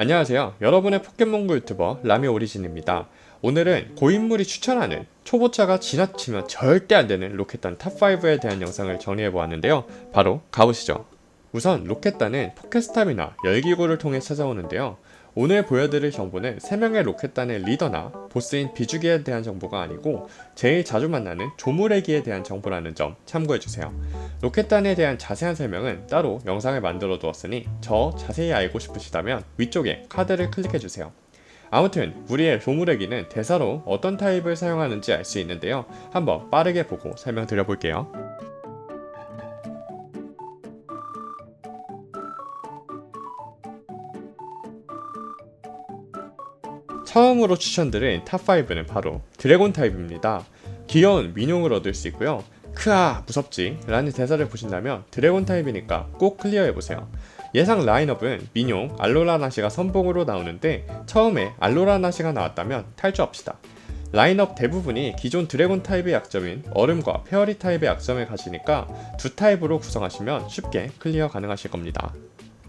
안녕하세요. 여러분의 포켓몬고 유튜버 라미 오리진입니다. 오늘은 고인물이 추천하는 초보자가 지나치면 절대 안 되는 로켓단 탑5에 대한 영상을 정리해 보았는데요. 바로 가보시죠. 우선 로켓단은 포켓스탑이나 열기구를 통해 찾아오는데요. 오늘 보여드릴 정보는 3명의 로켓단의 리더나 보스인 비주기에 대한 정보가 아니고 제일 자주 만나는 조무래기에 대한 정보라는 점 참고해주세요. 로켓단에 대한 자세한 설명은 따로 영상을 만들어 두었으니 저 자세히 알고 싶으시다면 위쪽에 카드를 클릭해주세요. 아무튼 우리의 조무래기는 대사로 어떤 타입을 사용하는지 알 수 있는데요. 한번 빠르게 보고 설명드려 볼게요. 처음으로 추천드린 탑5는 바로 드래곤 타입입니다. 귀여운 민용을 얻을 수 있고요. 크아 무섭지 라는 대사를 보신다면 드래곤 타입이니까 꼭 클리어해보세요. 예상 라인업은 민용, 알로라 나시가 선봉으로 나오는데 처음에 알로라 나시가 나왔다면 탈주합시다. 라인업 대부분이 기존 드래곤 타입의 약점인 얼음과 페어리 타입의 약점을 가지니까 두 타입으로 구성하시면 쉽게 클리어 가능하실 겁니다.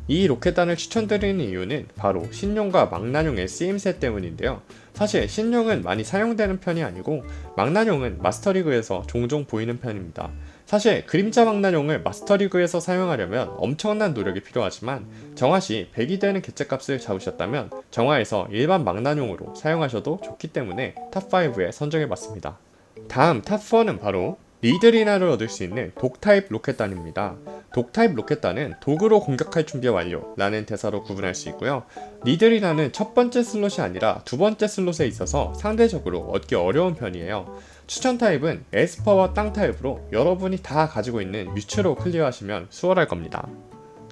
이 로켓단을 추천드리는 이유는 바로 신용과 망나뇽의 쓰임새 때문인데요. 사실 신용은 많이 사용되는 편이 아니고 망나뇽은 마스터리그에서 종종 보이는 편입니다. 사실 그림자 망나뇽을 마스터리그에서 사용하려면 엄청난 노력이 필요하지만 정화시 100이 되는 개체값을 잡으셨다면 정화에서 일반 망나뇽으로 사용하셔도 좋기 때문에 탑5에 선정해봤습니다. 다음 탑4는 바로 리드리나를 얻을 수 있는 독타입 로켓단입니다. 독타입 로켓단은 독으로 공격할 준비 완료 라는 대사로 구분할 수 있고요. 리드리나는 첫 번째 슬롯이 아니라 두 번째 슬롯에 있어서 상대적으로 얻기 어려운 편이에요. 추천 타입은 에스퍼와 땅 타입으로 여러분이 다 가지고 있는 뮤츠로 클리어하시면 수월할 겁니다.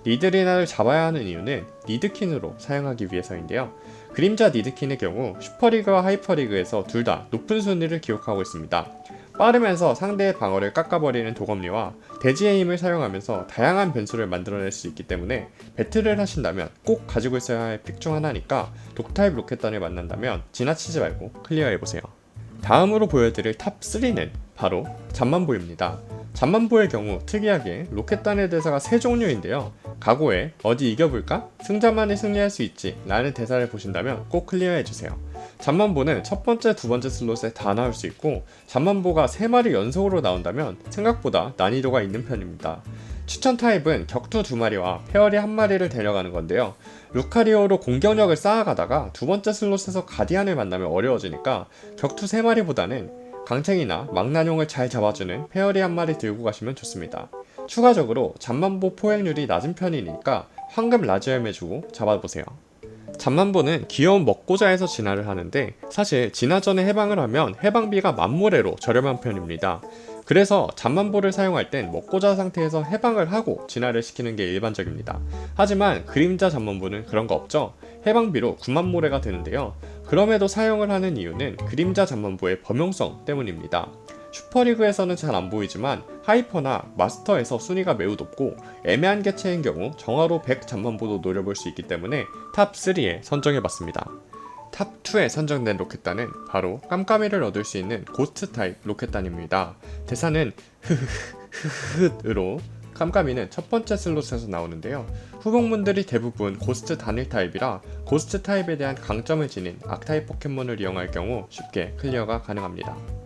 리드리나를 잡아야 하는 이유는 리드킨으로 사용하기 위해서인데요. 그림자 리드킨의 경우 슈퍼리그와 하이퍼리그에서 둘 다 높은 순위를 기록하고 있습니다. 빠르면서 상대의 방어를 깎아버리는 도검리와 대지의 힘을 사용하면서 다양한 변수를 만들어낼 수 있기 때문에 배틀을 하신다면 꼭 가지고 있어야 할 픽 중 하나니까 독타입 로켓단을 만난다면 지나치지 말고 클리어해보세요. 다음으로 보여드릴 탑 3는 바로 잠만보입니다. 잠만보의 경우 특이하게 로켓단의 대사가 세 종류인데요. 각오에 어디 이겨볼까? 승자만이 승리할 수 있지 라는 대사를 보신다면 꼭 클리어해주세요. 잠만보는 첫 번째, 두 번째 슬롯에 다 나올 수 있고 잠만보가 세 마리 연속으로 나온다면 생각보다 난이도가 있는 편입니다. 추천 타입은 격투 두 마리와 페어리 한 마리를 데려가는 건데요. 루카리오로 공격력을 쌓아가다가 두 번째 슬롯에서 가디안을 만나면 어려워지니까 격투 세 마리보다는 강챙이나 망나뇽을 잘 잡아주는 페어리 한 마리 들고 가시면 좋습니다. 추가적으로 잠만보 포획률이 낮은 편이니까 황금 라지엄 해주고 잡아보세요. 잠만보는 귀여운 먹고자에서 진화를 하는데 사실 진화 전에 해방을 하면 해방비가 만모래로 저렴한 편입니다. 그래서 잠만보를 사용할 땐 먹고자 상태에서 해방을 하고 진화를 시키는 게 일반적입니다. 하지만 그림자 잠만보는 그런 거 없죠? 해방비로 9만 모래가 되는데요. 그럼에도 사용을 하는 이유는 그림자 잠만보의 범용성 때문입니다. 슈퍼리그에서는 잘 안 보이지만 하이퍼나 마스터에서 순위가 매우 높고 애매한 개체인 경우 정화로 100 잠만보도 노려볼 수 있기 때문에 탑 3에 선정해봤습니다. 탑 2에 선정된 로켓단은 바로 깜깜이를 얻을 수 있는 고스트 타입 로켓단입니다. 대사는 흐흐흐흐으로 깜깜이는 첫 번째 슬롯에서 나오는데요. 후봉분들이 대부분 고스트 단일 타입이라 고스트 타입에 대한 강점을 지닌 악타입 포켓몬을 이용할 경우 쉽게 클리어가 가능합니다.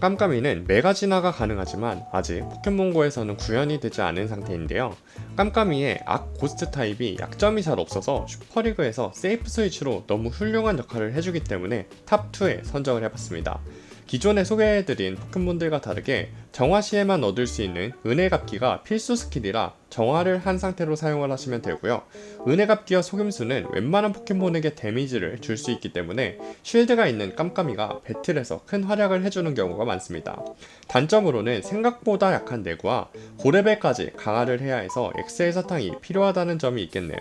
깜깜이는 메가 진화가 가능하지만 아직 포켓몬고에서는 구현이 되지 않은 상태인데요. 깜깜이의 악 고스트 타입이 약점이 잘 없어서 슈퍼리그에서 세이프 스위치로 너무 훌륭한 역할을 해주기 때문에 탑2에 선정을 해봤습니다. 기존에 소개해드린 포켓몬들과 다르게 정화 시에만 얻을 수 있는 은혜갑기가 필수 스킬이라 정화를 한 상태로 사용을 하시면 되고요. 은혜갑기와 속임수는 웬만한 포켓몬에게 데미지를 줄 수 있기 때문에 쉴드가 있는 깜깜이가 배틀에서 큰 활약을 해주는 경우가 많습니다. 단점으로는 생각보다 약한 내구와 고레벨까지 강화를 해야 해서 엑셀 사탕이 필요하다는 점이 있겠네요.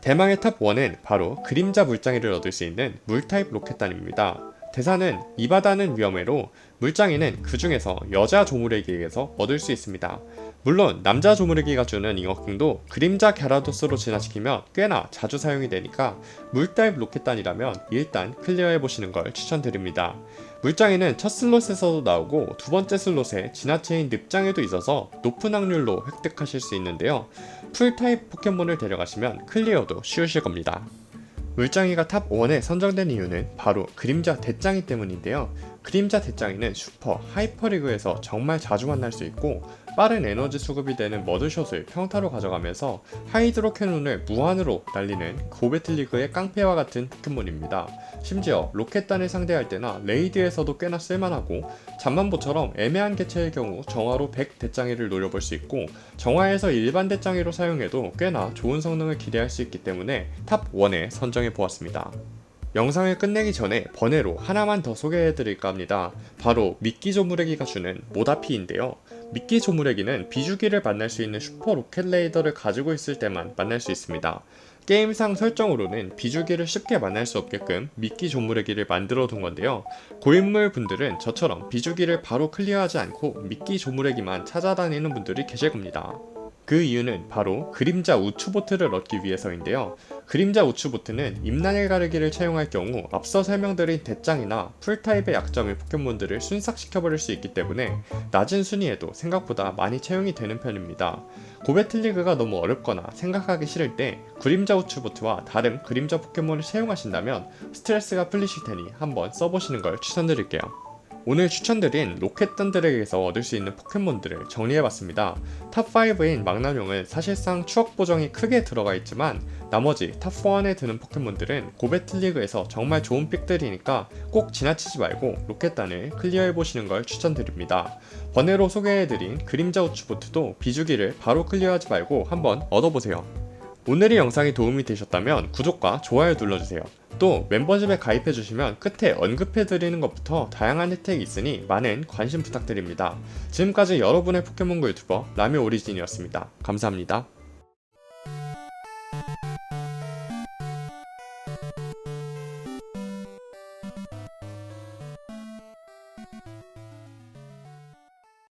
대망의 탑 1은 바로 그림자 물장이를 얻을 수 있는 물타입 로켓단입니다. 대사는 이 바다는 위험해로 물장이는 그 중에서 여자 조무래기에게서 얻을 수 있습니다. 물론 남자 조무래기가 주는 잉어킹도 그림자 갸라도스로 진화시키면 꽤나 자주 사용이 되니까 물타입 로켓단이라면 일단 클리어해 보시는 걸 추천드립니다. 물장이는 첫 슬롯에서도 나오고 두 번째 슬롯에 진화체인 늪장에도 있어서 높은 확률로 획득하실 수 있는데요. 풀타입 포켓몬을 데려가시면 클리어도 쉬우실 겁니다. 물장이가 탑 1에 선정된 이유는 바로 그림자 대장이 때문인데요. 그림자 대장이는 슈퍼, 하이퍼리그에서 정말 자주 만날 수 있고 빠른 에너지 수급이 되는 머드숏을 평타로 가져가면서 하이드로 캐논을 무한으로 날리는 고베틀리그의 깡패와 같은 포켓몬입니다. 심지어 로켓단을 상대할 때나 레이드에서도 꽤나 쓸만하고 잠만보처럼 애매한 개체의 경우 정화로 100 대장이를 노려볼 수 있고 정화에서 일반 대장이로 사용해도 꽤나 좋은 성능을 기대할 수 있기 때문에 탑 1에 선정해 보았습니다. 영상을 끝내기 전에 번외로 하나만 더 소개해드릴까 합니다. 바로 미끼 조무래기가 주는 모다피인데요. 미끼 조무래기는 비주기를 만날 수 있는 슈퍼 로켓 레이더를 가지고 있을 때만 만날 수 있습니다. 게임상 설정으로는 비주기를 쉽게 만날 수 없게끔 미끼 조무래기를 만들어 둔 건데요. 고인물 분들은 저처럼 비주기를 바로 클리어하지 않고 미끼 조무래기만 찾아다니는 분들이 계실 겁니다. 그 이유는 바로 그림자 우추 보트를 얻기 위해서인데요. 그림자 우추 보트는 임난일 가르기를 채용할 경우 앞서 설명드린 대장이나 풀타입의 약점의 포켓몬들을 순삭시켜버릴 수 있기 때문에 낮은 순위에도 생각보다 많이 채용이 되는 편입니다. 고베틀리그가 너무 어렵거나 생각하기 싫을 때 그림자 우추 보트와 다른 그림자 포켓몬을 채용하신다면 스트레스가 풀리실 테니 한번 써보시는 걸 추천드릴게요. 오늘 추천드린 로켓 던들에게서 얻을 수 있는 포켓몬들을 정리해봤습니다. 탑5인 망나뇽은 사실상 추억 보정이 크게 들어가 있지만 나머지 탑4안에 드는 포켓몬들은 고베틀리그에서 정말 좋은 픽들이니까 꼭 지나치지 말고 로켓단을 클리어해보시는 걸 추천드립니다. 번외로 소개해드린 그림자 우추보트도 비주기를 바로 클리어하지 말고 한번 얻어보세요. 오늘의 영상이 도움이 되셨다면 구독과 좋아요 눌러주세요. 또 멤버십에 가입해주시면 끝에 언급해드리는 것부터 다양한 혜택이 있으니 많은 관심 부탁드립니다. 지금까지 여러분의 포켓몬고 유튜버 라미 오리진이었습니다. 감사합니다.